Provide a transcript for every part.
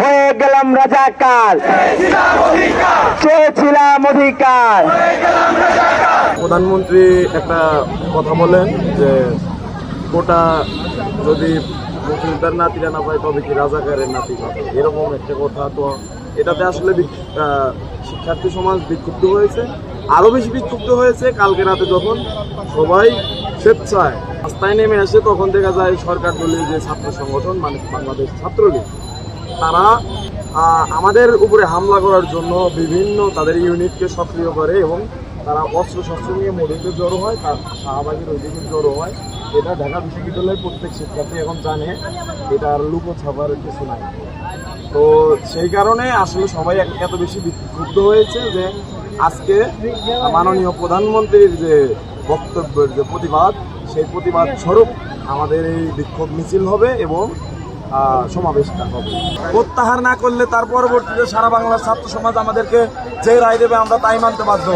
হয়ে গেলাম রাজাকার চেয়েছিলাম অধিকার। প্রধানমন্ত্রী একটা কথা বলেন যে কোটা যদি মুক্তিযোদ্ধার নাতিরা না পায়, তবে কি রাজাকারের নাতি পাবে এরকম একটা কথা তো এটাতে আসলে শিক্ষার্থী সমাজ বিক্ষুব্ধ হয়েছে। আরও বেশি বিক্ষুব্ধ হয়েছে কালকে রাতে যখন সবাই স্বেচ্ছায় রাস্তায় নেমে আসে, তখন দেখা যায় সরকার দলীয় যে ছাত্র সংগঠন মানে বাংলাদেশ ছাত্রলীগ, তারা আমাদের উপরে হামলা করার জন্য বিভিন্ন তাদের ইউনিটকে সক্রিয় করে এবং তারা অস্ত্র শস্ত্র নিয়ে মডিতে জড়ো হয়, তার শাহবাগের ওইদিকে জড়ো হয়। এটা ঢাকা বিশ্ববিদ্যালয়ের প্রত্যেক শিক্ষার্থী এখন জানে, এটা আর লুকো ছাপার কিছু নাই। তো সেই কারণে আসলে সবাই এত বেশি ক্ষুব্ধ হয়েছে যে আজকে মাননীয় প্রধানমন্ত্রীর যে বক্তব্যের যে প্রতিবাদ, সেই প্রতিবাদ স্বরূপ আমাদের এই বিক্ষোভ মিছিল হবে এবং সমাবেশটা হবে। প্রত্যাহার না করলে তার পরবর্তীতে সারা বাংলার ছাত্র সমাজ আমাদেরকে যে রায় দেবে আমরা তাই মানতে বাধ্য।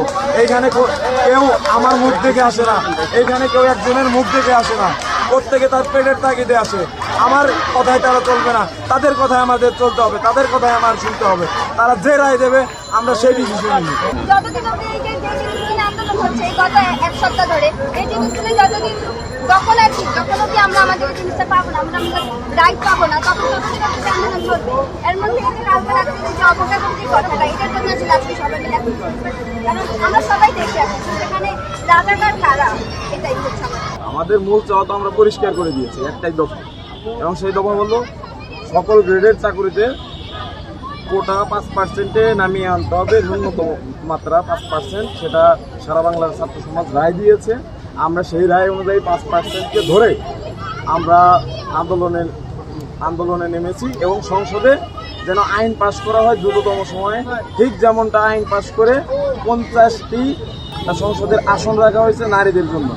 এইখানে কেউ আমার মুখ দেখে আসে না। এইখানে কেউ একজনের মুখ দেখে আসে না। প্রত্যেকে তার পেটের তাগিদে আসে। আমার কথায় তারা চলবে না। তাদের কথায় আমাদের চলতে হবে। তাদের কথায় আমার শুনতে হবে। তারা যে রায় দেবে, আমরা সেই ডিসিশন নিই হচ্ছে এই গত এক সপ্তাহ ধরে। এই জিনিসগুলো যতদিন যখন কি যখন অব্দি আমরা আমাদের জিনিসটা পাবো না, আমরা আমাদের রাইট পাবো না, তখন ততদিন অব্দি আন্দোলন চলবে। এর মধ্যে কালকে যে এটার জন্য আজকে সবাই মিলে কারণ আমরা সবাই দেখে আসছি রাজাকার কারা, এটাই হচ্ছে আমাদের। আমাদের মূল চাওয়া তো আমরা পরিষ্কার করে দিয়েছি, একটাই দফা এবং সেই দফা হলো সকল গ্রেডের চাকরিতে কোটা পাঁচ পার্সেন্টে নামিয়ে আনতে হবে, ন্যূনতম মাত্রা পাঁচ পার্সেন্ট সেটা সারা বাংলার ছাত্র সমাজ রায় দিয়েছে। আমরা সেই রায় অনুযায়ী পাঁচ পার্সেন্টকে ধরে আমরা আন্দোলনে আন্দোলনে নেমেছি এবং সংসদে যেন আইন পাশ করা হয় দ্রুততম সময়ে। ঠিক যেমনটা আইন পাশ করে পঞ্চাশটি সংসদের আসন রাখা হয়েছে নারীদের জন্য,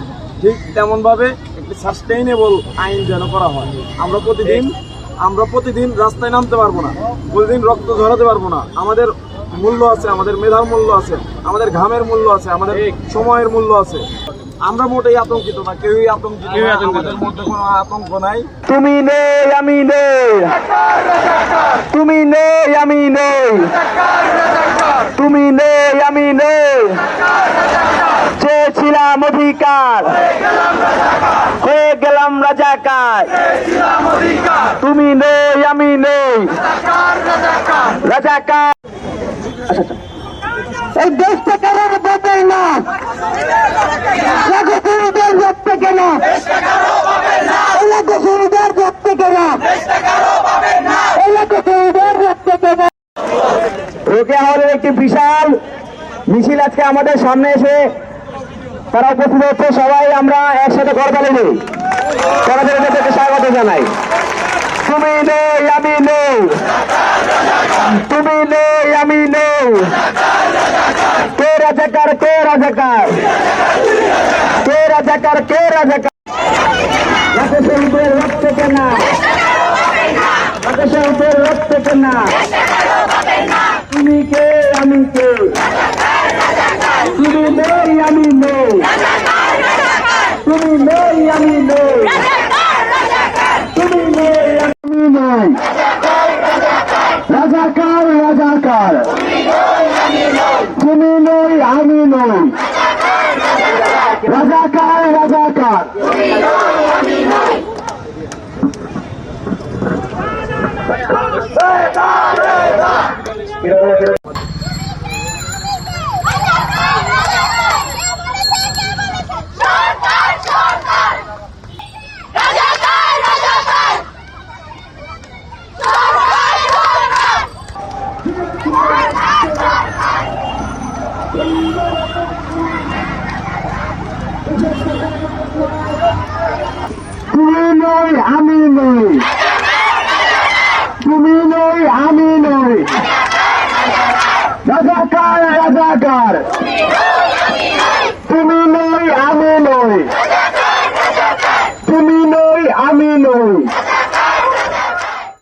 ঠিক তেমনভাবে একটি সাস্টেইনেবল আইন যেন করা হয়। আমরা প্রতিদিন আমরা প্রতিদিন রাস্তায় নামতে পারব না প্রতিদিন রক্ত ঝরাতে পারব না। আমাদের মূল্য আছে আমাদের মেধার মূল্য আছে আমাদের ঘামের মূল্য আছে আমাদের সময়ের মূল্য আছে। আমরা মোটেই আতঙ্কিত না কেউই আতঙ্কিত আমাদের মধ্যে কোনো আতঙ্ক নাই। তুমি নেই আমি নেই। তুমি নেই আমি নেই। তুমি নেই, আমি নেই। চেয়েছিলাম অধিকার। হয়ে গেলাম রাজাকার। তুমি নেই, আমি নেই। রাজাকার। এই দেশটা কারোর বাঁচাই না লাগোদের রক্ত কেন লাগোদের রক্ত কেন রোকে হলের একটি বিশাল মিছিল আজকে আমাদের সামনে এসে তারা উপস্থিত হচ্ছে। সবাই আমরা একসাথে দিই। তাদের তাদেরকে স্বাগত জানাই। তুমি নেই, আমি নেই। তুমি নেই, আমি নেই। কে রাজাকার কে রাজাকার? কে রাজাকার কে রাজাকার? রক্ত কেনা। রক্ত কেনা। তুমি কে? আমি কে তুমি নেই আমি নেই তুমি নেই আমি নেই তুমি নেই আমি নেই রাজাকার রাজাকার। তুমি নই আমি নই রাজাকার। রাজাকার সরকার সরকার রাজাকার রাজাকার সরকার সরকার তুমি নই আমি নই তুমি নই আমি নই রাজাকার রাজাকার।